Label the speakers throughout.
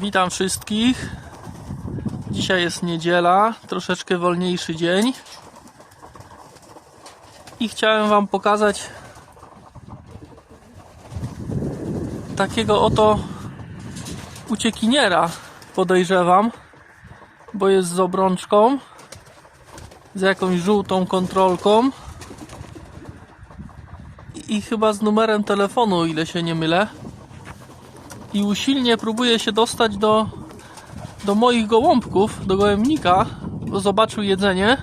Speaker 1: Witam wszystkich. Dzisiaj jest niedziela, troszeczkę wolniejszy dzień. I chciałem Wam pokazać takiego oto uciekiniera, podejrzewam, bo jest z obrączką, z jakąś żółtą kontrolką i chyba z numerem telefonu, o ile się nie mylę i usilnie próbuje się dostać do, do moich gołąbków, do gołębnika, bo zobaczył jedzenie,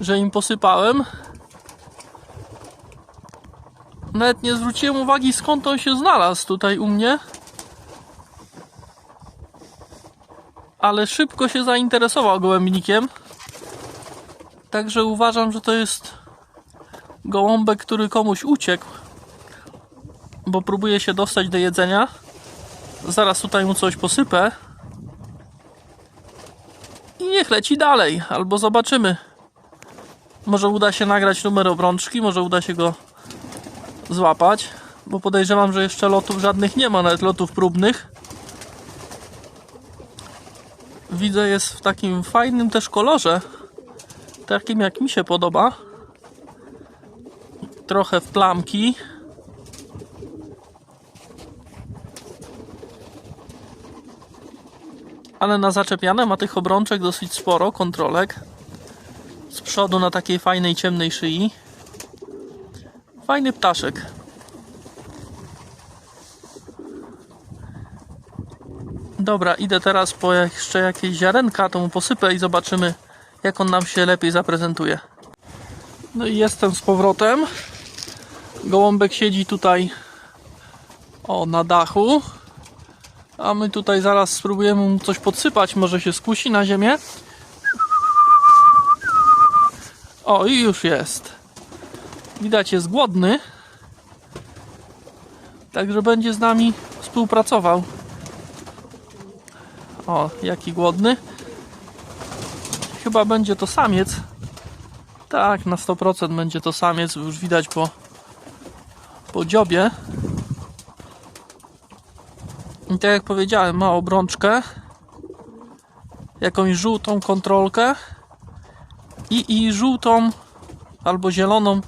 Speaker 1: że im posypałem. Nawet nie zwróciłem uwagi skąd on się znalazł tutaj u mnie. Ale szybko się zainteresował gołębnikiem. Także uważam, że to jest gołąbek, który komuś uciekł bo próbuje się dostać do jedzenia. Zaraz tutaj mu coś posypę. I niech leci dalej, albo zobaczymy. Może uda się nagrać numer obrączki, może uda się go złapać, bo podejrzewam, że jeszcze lotów żadnych nie ma, nawet lotów próbnych. Widzę, jest w takim fajnym też kolorze, takim jak mi się podoba. Trochę w plamki. Ale na zaczepiane ma tych obrączek dosyć sporo, kontrolek. Z przodu na takiej fajnej ciemnej szyi. Fajny ptaszek. Dobra, idę teraz po jeszcze jakieś ziarenka, to mu posypę i zobaczymy, jak on nam się lepiej zaprezentuje. No i jestem z powrotem. Gołąbek siedzi tutaj o na dachu. A my tutaj zaraz spróbujemy mu coś podsypać, może się skusi na ziemię. O, i już jest. Widać, jest głodny. Także będzie z nami współpracował. O, jaki głodny. Chyba będzie to samiec. Tak, na 100% będzie to samiec, już widać po, po dziobie. I tak jak powiedziałem, ma obrączkę, jakąś żółtą kontrolkę i, i żółtą albo zieloną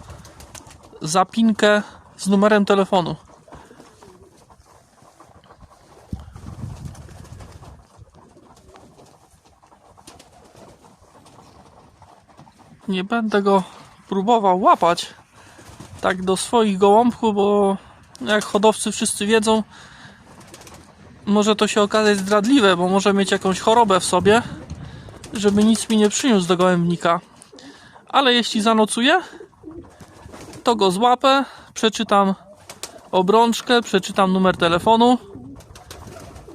Speaker 1: zapinkę z numerem telefonu. Nie będę go próbował łapać tak do swoich gołąbków, bo jak hodowcy wszyscy wiedzą, może to się okazać zdradliwe, bo może mieć jakąś chorobę w sobie, żeby nic mi nie przyniósł do gołębnika. Ale jeśli zanocuję, to go złapę, przeczytam obrączkę, przeczytam numer telefonu,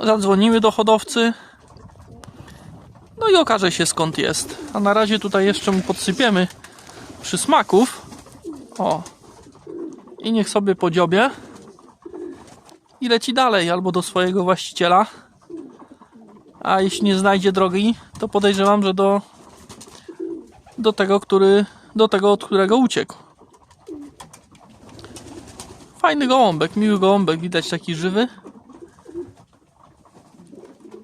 Speaker 1: zadzwonimy do hodowcy, no i okaże się skąd jest. A na razie tutaj jeszcze mu podsypiemy przysmaków. O. I niech sobie podziobie i leci dalej albo do swojego właściciela. A jeśli nie znajdzie drogi, to podejrzewam, że do, do tego, który, do tego, od którego uciekł. Fajny gołąbek, miły gołąbek, widać taki żywy.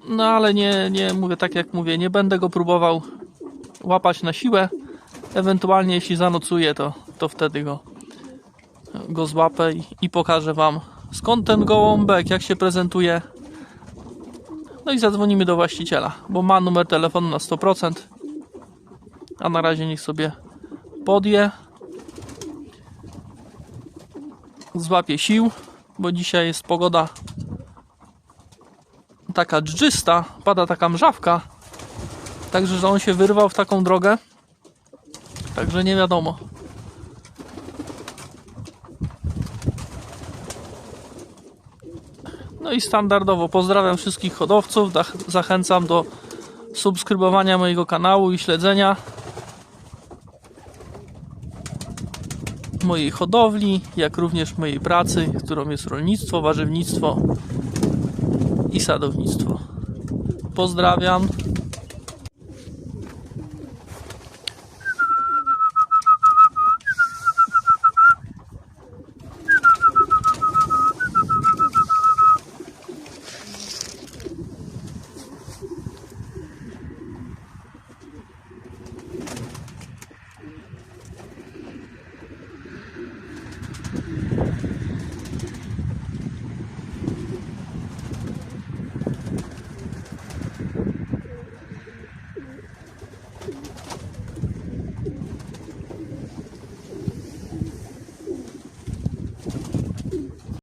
Speaker 1: No ale nie, nie mówię tak jak mówię, nie będę go próbował łapać na siłę. Ewentualnie jeśli zanocuje, to, to wtedy go, go złapę i, i pokażę Wam skąd ten gołąbek, jak się prezentuje. No i zadzwonimy do właściciela, bo ma numer telefonu na 100%. A na razie niech sobie podje. Złapie sił, bo dzisiaj jest pogoda taka dżdżysta, pada taka mrzawka. Także, że on się wyrwał w taką drogę. Także nie wiadomo. No i standardowo pozdrawiam wszystkich hodowców, zachęcam do subskrybowania mojego kanału i śledzenia mojej hodowli, jak również mojej pracy, którą jest rolnictwo, warzywnictwo i sadownictwo. Pozdrawiam.